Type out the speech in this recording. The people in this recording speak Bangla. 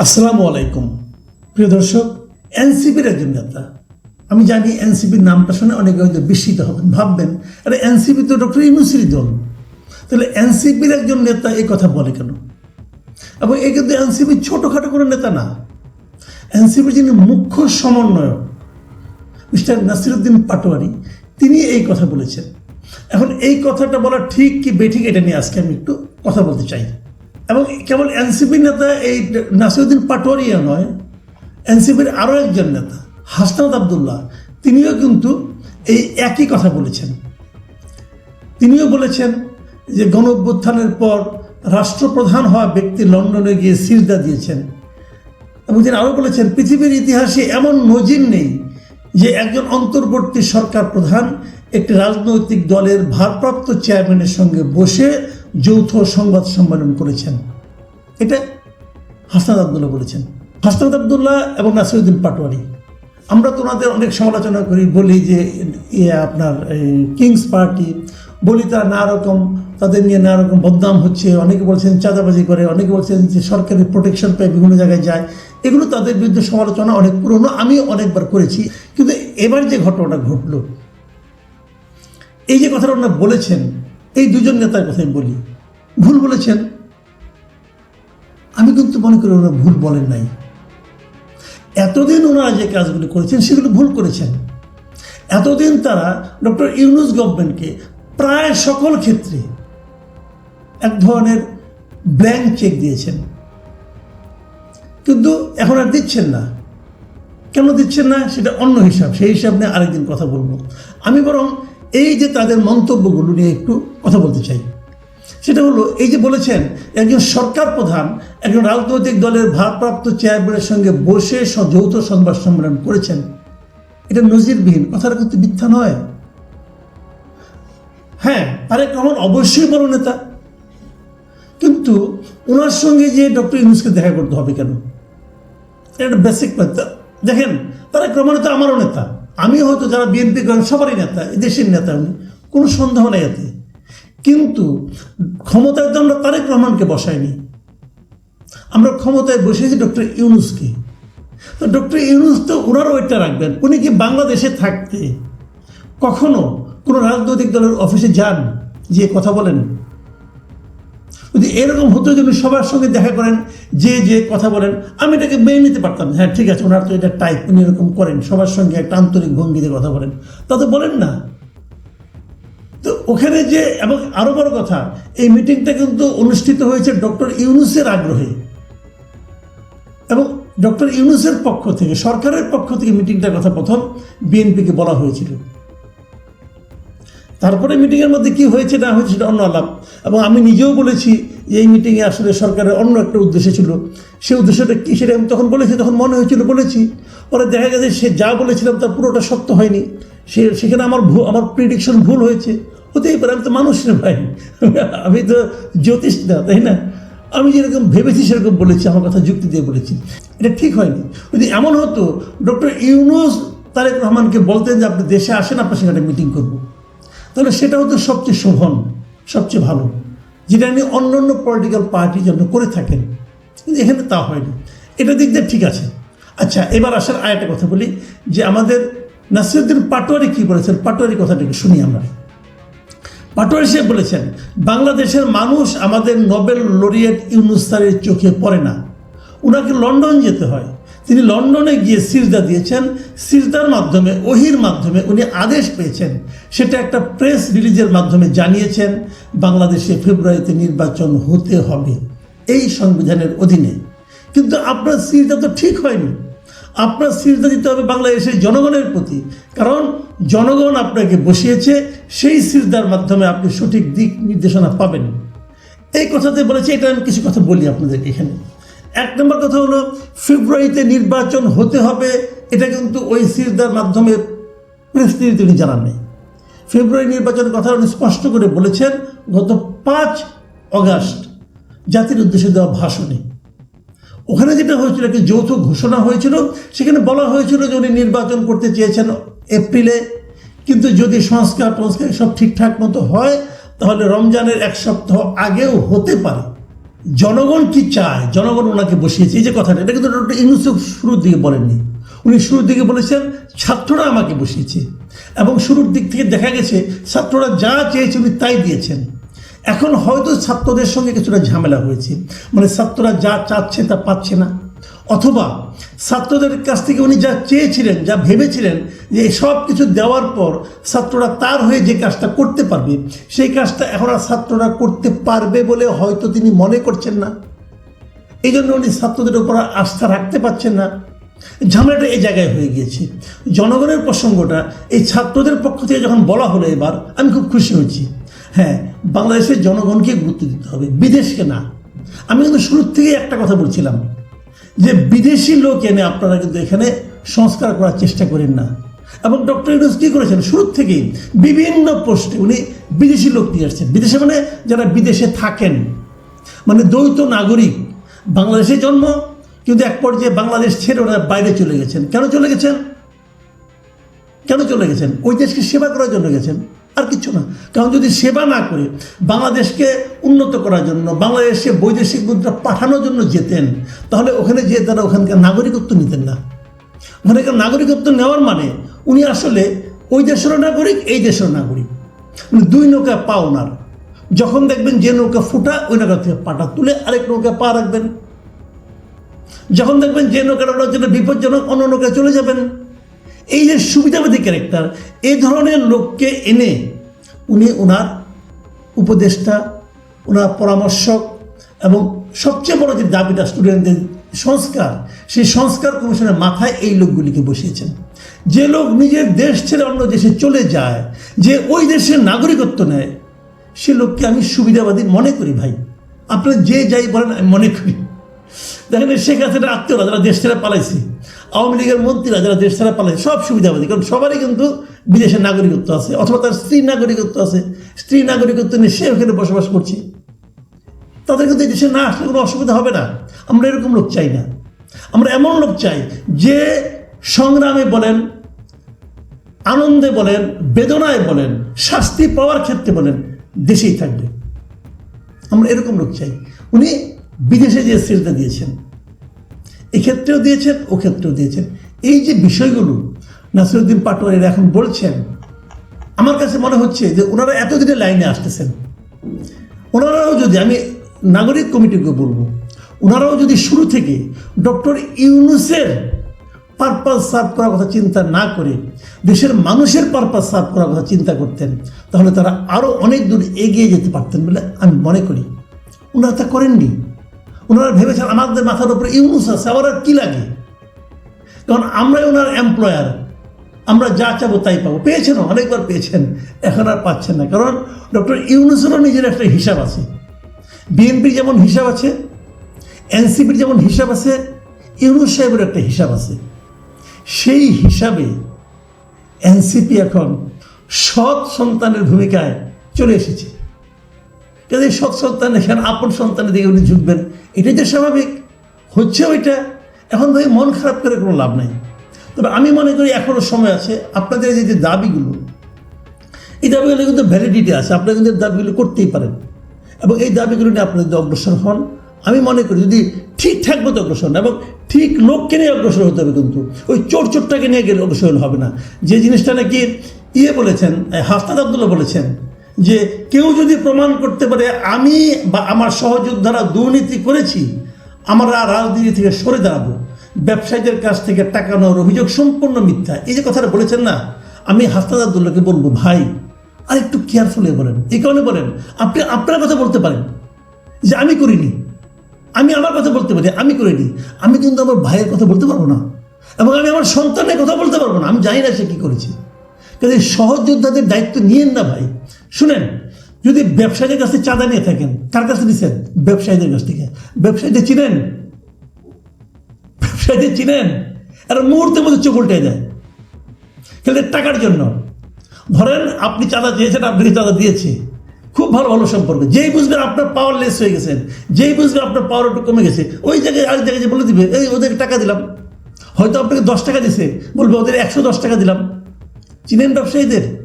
আসসালামু আলাইকুম। প্রিয় দর্শক, এনসিপির একজন নেতা। আমি জানি এনসিপির নামটা শুনে অনেকে হয়তো বিস্মিত হবেন, ভাববেন, আরে, এনসিপি তো ডক্টর ইউনুসির দল। তাহলে এনসিপির একজন নেতা এই কথা বলে কেন? এবং এই কিন্তু এনসিপি ছোটোখাটো কোনো নেতা না। এনসিপির যিনি মুখ্য সমন্বয়ক, মিস্টার নাসিরুদ্দিন পাটোয়ারি, তিনি এই কথা বলেছেন। এখন এই কথাটা বলা ঠিক কি বেঠিক এটা নিয়ে আজকে আমি একটু কথা বলতে চাই। এবং কেবল এনসিপি নেতা এই নাসিরুদ্দিন পাটোয়ারিয়া নয়, এনসিপির আরও একজন নেতা, হাসনাত আবদুল্লাহ, তিনিও কিন্তু এই একই কথা বলেছেন। তিনিও বলেছেন যে গণ পর রাষ্ট্রপ্রধান হওয়া ব্যক্তি লন্ডনে গিয়ে সিজদা দিয়েছেন। এবং তিনি আরও বলেছেন, পৃথিবীর ইতিহাসে এমন নজির নেই যে একজন অন্তর্বর্তী সরকার প্রধান একটি রাজনৈতিক দলের ভারপ্রাপ্ত চেয়ারম্যানের সঙ্গে বসে যৌথ সংবাদ সম্মেলন করেছেন। এটা হাসনাদ আবদুল্লাহ বলেছেন। হাসনাদ আবদুল্লাহ এবং নাসিরুদ্দিন পাটোয়ারি। আমরা তো ওনাদের অনেক সমালোচনা করি, বলি যে আপনার কিংস পার্টি, বলি তারা নানা রকম, তাদের নিয়ে নানা রকম বদনাম হচ্ছে, অনেকে বলছেন চাঁদাবাজি করে, অনেকে বলছেন যে সরকারি প্রোটেকশন পেয়ে, বিভিন্ন জায়গায় যায়। এগুলো তাদের বিরুদ্ধে সমালোচনা অনেক পুরনো, আমি অনেকবার করেছি। কিন্তু এবার যে ঘটনাটা ঘটলো, এই যে কথাটা ওনারা বলেছেন, এই দুজন নেতার কথাই বলি। ভুল বলেছেন। আমি কিন্তু মনে করি ওনারা ভুল বলেন নাই। এতদিন ওনারা যে কাজগুলি করেছেন, সেগুলো ভুল করেছেন। এতদিন তারা ডক্টর ইউনুস গভর্নমেন্টকে প্রায় সকল ক্ষেত্রে এক ধরনের ব্ল্যাঙ্ক চেক দিয়েছেন। কিন্তু এখন আর দিচ্ছেন না। কেন দিচ্ছেন না? সেটা অন্য হিসাব। সেই হিসাব নিয়ে আরেকদিন কথা বলব। আমি বরং এই যে তাদের মন্তব্যগুলো নিয়ে একটু কথা বলতে চাই। সেটা হলো, এই যে বলেছেন, একজন সরকার প্রধান, একজন রাজনৈতিক দলের ভারপ্রাপ্ত চেয়ারম্যানের সঙ্গে বসে যৌথ সংবাদ সম্মেলন করেছেন। এটা নজিরবিহীন কথাটা কিন্তু মিথ্যা নয়। হ্যাঁ তারেক রহমান অবশ্যই বড় নেতা। কিন্তু ওনার সঙ্গে যে ডক্টর ইউনুসকে দেখা করতে হবে কেন? এটা বেসিক দেখেন, তারেক রহমান তো আমারও নেতা। আমি হয়তো যারা বিএনপি করেন, সবারই নেতা দেশের নেতা উনি। কোনো সন্দেহ নেই এতে। কিন্তু ক্ষমতায় তো আমরা তারেক রহমানকে বসাইনি। আমরা ক্ষমতায় বসেছি ডক্টর ইউনুসকে। তো ডক্টর ইউনুস তো ওনারও ওইটা রাখবেন, উনি কি বাংলাদেশে থাকতে কখনো কোনো রাজনৈতিক দলের অফিসে যান, যে কথা বলেন? যদি এরকম হতো যদি সবার সঙ্গে দেখা করেন, যে যে কথা বলেন, আমি এটাকে মেনে নিতে পারতাম। হ্যাঁ ঠিক আছে ওনার তো এটা টাইপ, উনি এরকম করেন, সবার সঙ্গে একটা আন্তরিক ভঙ্গিতে কথা বলেন। তা তো বলেন না। ওখানে যে, এবং আরও বড় কথা, এই মিটিংটা কিন্তু অনুষ্ঠিত হয়েছে ডক্টর ইউনুসের আগ্রহে। এবং ডক্টর ইউনুসের পক্ষ থেকে, সরকারের পক্ষ থেকে মিটিংটার কথা প্রথম বিএনপিকে বলা হয়েছিল। তারপরে মিটিংয়ের মধ্যে কি হয়েছে, না হয়েছে, সেটা অন্য আলাপ। এবং আমি নিজেও বলেছি যে এই মিটিংয়ে আসলে সরকারের অন্য একটা উদ্দেশ্য ছিল। সেই উদ্দেশ্যটা কী সেটা আমি তখন বলেছি, তখন মনে হয়েছিল বলেছি। পরে দেখা গেছে সে যা বলেছিলাম তার পুরোটা সত্য হয়নি। সে, সেখানে আমার ভুল আমার প্রিডিকশন ভুল হয়েছে। হতেই পারে, আমি তো মানুষ না ভাই। আমি তো জ্যোতিষ না, তাই না? আমি যেরকম ভেবেছি, সেরকম বলেছি, আমার কথা যুক্তি দিয়ে বলেছি। এটা ঠিক হয়নি। যদি এমন হতো, ডক্টর ইউনুস তারেক রহমানকে বলতেন যে, আপনি দেশে আসেন, আপনার সেখানে মিটিং করব। তাহলে সেটা হতো সবচেয়ে শোভন, সবচেয়ে ভালো। যেটা নিয়ে অন্য অন্য পলিটিক্যাল পার্টি জন্য করে থাকেন। কিন্তু এখানে তা হয়নি। এটা দিক দিয়ে ঠিক আছে। আচ্ছা এবার আসার আরেকটা কথা বলি, যে আমাদের নাসিরুদ্দিন পাটোয়ারি কী বলেছেন? পাটোয়ারি কথাটাকে শুনি আমরা। পাটোয়ারি সাহেব বলেছেন, বাংলাদেশের মানুষ আমাদের নোবেল লরিয়েট ইউনুস স্যারের চোখে পড়ে না। ওনাকে লন্ডন যেতে হয়। তিনি লন্ডনে গিয়ে সিজদা দিয়েছেন। সিজদার মাধ্যমে, ওহির মাধ্যমে উনি আদেশ পেয়েছেন। সেটা একটা প্রেস রিলিজের মাধ্যমে জানিয়েছেন, বাংলাদেশে ফেব্রুয়ারিতে নির্বাচন হতে হবে। এই সংবিধানের অধীনে। কিন্তু আপনার সিজদা তো ঠিক হয়নি। আপনার সিজদা দিতে হবে বাংলাদেশের জনগণের প্রতি। কারণ জনগণ আপনাকে বসিয়েছে, সেই সিজদার মাধ্যমে আপনি সঠিক দিক নির্দেশনা পাবেন। এই কথাতে বলেছে, এটা আমি কিছু কথা বলি আপনাদেরকে এখানে। এক নম্বর কথা হলো, ফেব্রুয়ারিতে নির্বাচন হতে হবে, এটা কিন্তু ওই সিজদার মাধ্যমে প্রেস তিনি জানান নেই। ফেব্রুয়ারি নির্বাচনের কথা উনি স্পষ্ট করে বলেছেন, গত পাঁচ অগাস্ট জাতির উদ্দেশ্যে দেওয়া ভাষণে। ওখানে যেটা হয়েছিল, একটি যৌথ ঘোষণা হয়েছিল, সেখানে বলা হয়েছিল যে উনি নির্বাচন করতে চেয়েছেন এপ্রিলে। কিন্তু যদি সংস্কার টংস্কার সব ঠিকঠাক মতো হয়, তাহলে রমজানের এক সপ্তাহ আগেও হতে পারে। জনগণ কি চায়? জনগণ ওনাকে বসিয়েছে। এই যে কথাটা, এটা কিন্তু ডক্টর ইউনুসুফ শুরুর দিকে বলেননি। উনি শুরুর দিকে বলেছেন, ছাত্ররা আমাকে বসিয়েছে। এবং শুরুর দিক থেকে দেখা গেছে, ছাত্ররা যা চেয়েছে উনি তাই দিয়েছেন। এখন হয়তো ছাত্রদের সঙ্গে কিছুটা ঝামেলা হয়েছে। মানে ছাত্ররা যা চাচ্ছে তা পাচ্ছে না। অথবা ছাত্রদের কাছ থেকে উনি যা চেয়েছিলেন, যা ভেবেছিলেন যে সব কিছু দেওয়ার পর ছাত্ররা তার হয়ে যে কাজটা করতে পারবে, সেই কাজটা এখন আর ছাত্ররা করতে পারবে বলে হয়তো তিনি মনে করছেন না। এই জন্য উনি ছাত্রদের উপর আস্থা রাখতে পারছেন না। ঝামেলাটা এই জায়গায় হয়ে গিয়েছে। জনগণের প্রসঙ্গটা, এই ছাত্রদের পক্ষ থেকে যখন বলা হলো এবার, আমি খুব খুশি হয়েছি। হ্যাঁ বাংলাদেশের জনগণকে গুরুত্ব দিতে হবে, বিদেশকে না। আমি কিন্তু শুরুর থেকেই একটা কথা বলছিলাম যে বিদেশি লোক এনে আপনারা কিন্তু এখানে সংস্কার করার চেষ্টা করেন না। এবং ডক্টর ইউনুস কী করেছেন? শুরুর থেকেই বিভিন্ন পোস্টে উনি বিদেশি লোক নিয়ে আসছেন। বিদেশে মানে যারা বিদেশে থাকেন। মানে দ্বৈত নাগরিক। বাংলাদেশে জন্ম, কিন্তু এক পর্যায়ে বাংলাদেশ ছেড়ে ওনারা বাইরে চলে গেছেন। কেন চলে গেছেন? কেন চলে গেছেন? ওই দেশকে সেবা করার জন্য গেছেন। আর কিছু না। কারণ যদি সেবা না করে বাংলাদেশকে উন্নত করার জন্য, বাংলাদেশে বৈদেশিক মুদ্রা পাঠানোর জন্য যেতেন, তাহলে ওখানে যেয়ে তারা ওখানকার নাগরিকত্ব নিতেন না। ওখানকার নাগরিকত্ব নেওয়ার মানে উনি আসলে ওই দেশেরও নাগরিক, এই দেশের নাগরিক। মানে দুই নৌকা পা ওনার। যখন দেখবেন যে নৌকা ফুটা, ওই নৌকা থেকে পাটা তুলে আরেক নৌকা পা রাখবেন। যখন দেখবেন যে নৌকাটা ওনার জন্য বিপজ্জনক, অন্য নৌকায় চলে যাবেন। এই যে সুবিধাবাদী ক্যারেক্টার এই ধরনের লোককে এনে উনি ওনার উপদেষ্টা ওনার পরামর্শক এবং সবচেয়ে বড় যে দাবিটা স্টুডেন্টদের সংস্কার, সেই সংস্কার কমিশনের মাথায় এই লোকগুলিকে বসিয়েছেন। যে লোক নিজের দেশ ছেড়ে অন্য দেশে চলে যায়, যে ওই দেশের নাগরিকত্ব নেয়, সে লোককে আমি সুবিধাবাদী মনে করি ভাই। আপনারা যে যাই বলেন, আমি মনে করি। দেখেন শেখ হাসিনার আত্মীয়রা যারা দেশ ছেড়ে পালাইছে আওয়ামী লীগের মন্ত্রীরা যারা দেশ ছাড়া পালাইছে সব সুবিধাবাদী কারণ সবারই কিন্তু বিদেশের নাগরিকত্ব আছে, অথবা তার স্ত্রী নাগরিকত্ব আছে। স্ত্রী নাগরিকত্ব নিয়ে সে ওখানে বসবাস করছে। তাদের কিন্তু দেশে না আসলে কোনো অসুবিধা হবে না। আমরা এরকম লোক চাই না। আমরা এমন লোক চাই যে সংগ্রামে বলেন, আনন্দে বলেন, বেদনায় বলেন, শাস্তি পাওয়ার ক্ষেত্রে বলেন, দেশেই থাকবে। আমরা এরকম লোক চাই। উনি বিদেশে যে স্থিরতা দিয়েছেন এক্ষেত্রেও দিয়েছেন ও ক্ষেত্রেও দিয়েছেন। এই যে বিষয়গুলো নাসিরুদ্দিন পাটোয়ারিরা এখন বলছেন, আমার কাছে মনে হচ্ছে যে ওনারা এতদিনে লাইনে আসতেছেন। ওনারাও যদি, আমি নাগরিক কমিটিকে বলব, ওনারাও যদি শুরু থেকে ডক্টর ইউনুসের পারপাস সার্ভ করার কথা চিন্তা না করে দেশের মানুষের পারপাস সার্ভ করার কথা চিন্তা করতেন, তাহলে তারা আরও অনেক দূর এগিয়ে যেতে পারতেন বলে আমি মনে করি। ওনারা তা করেননি। ওনারা ভেবেছেন আমাদের মাথার উপরে ইউনুস আছে, আবার আর কী লাগে? কারণ আমরাই ওনার এমপ্লয়ার আমরা যা চাবো তাই পাবো। পেয়েছেন, অনেকবার পেয়েছেন, এখন আর পাচ্ছেন না। কারণ ডক্টর ইউনুসেরও নিজের একটা হিসাব আছে। বিএনপির যেমন হিসাব আছে, এনসিপির যেমন হিসাব আছে, ইউনুস সাহেবের একটা হিসাব আছে। সেই হিসাবে এনসিপি এখন সৎ সন্তানের ভূমিকায় চলে এসেছে। কাজে সৎ সন্তান এখানে আপন সন্তানের দিকে উনি ঝুঁকবেন। এটাই তো স্বাভাবিক। হচ্ছে ওইটা এখন ভাই মন খারাপ করে কোনো লাভ নাই। তবে আমি মনে করি এখনও সময় আছে। আপনাদের এই যে দাবিগুলো, এই দাবিগুলো কিন্তু ভ্যালিডিটি আছে। আপনারা কিন্তু দাবিগুলো করতেই পারেন। এবং এই দাবিগুলো নিয়ে আপনারা যদি অগ্রসর হন, আমি মনে করি যদি ঠিকঠাক মতো অগ্রসর এবং ঠিক লোককে নিয়ে অগ্রসর হতে হবে কিন্তু। ওই চোর চোরটাকে নিয়ে গেলে অগ্রসর হবে না। যে জিনিসটা নাকি ইয়ে বলেছেন হাফতাদ আবদুল্লাহ বলেছেন যে কেউ যদি প্রমাণ করতে পারে, আমি বা আমার সহযোদ্ধারা দুর্নীতি করেছি, আমরা রাজনীতি থেকে সরে দাঁড়াবো। ব্যবসায়ীদের কাছ থেকে টাকা নেওয়ার অভিযোগ সম্পূর্ণ মিথ্যা। এই যে কথাটা বলেছেন না, আমি হাফতাদ আবদুল্লাহকে বলব, ভাই আর একটু কেয়ারফুলি বলেন। এই কারণে বলেন, আপনি, আপনার কথা বলতে পারেন যে আমি করিনি। আমি আমার কথা বলতে পারি, আমি করিনি। আমি কিন্তু আমার ভাইয়ের কথা বলতে পারব না এবং আমি আমার সন্তানের কথা বলতে পারব না। আমি জানি না সে কী করেছে। কাজে সহযোদ্ধাদের দায়িত্ব নিয়েন না ভাই। শুনেন, যদি ব্যবসায়ীদের কাছে চাঁদা নিয়ে থাকেন, কার কাছে দিচ্ছেন ব্যবসায়ীদের কাছ থেকে। ব্যবসায়ীদের চিনেন? ব্যবসায়ীদের চিনেন? আর মুহূর্তের মধ্যে চোখ উল্টে যায় কিন্তু টাকার জন্য। ধরেন, আপনি চাঁদা চেয়েছেন আপনাকে চাঁদা দিয়েছে। খুব ভালো ভালো সম্পর্ক। যেই বুঝবেন আপনার পাওয়ার লেস হয়ে গেছেন যেই বুঝবেন আপনার পাওয়ার একটু কমে গেছে, ওই জায়গায় আরেক জায়গায় যে বলে দিবে, এই, ওদেরকে টাকা দিলাম। হয়তো আপনাকে দশ টাকা দিছে, বলবে, ওদের একশো দশ টাকা দিলাম। চিনেন ব্যবসায়ীদের?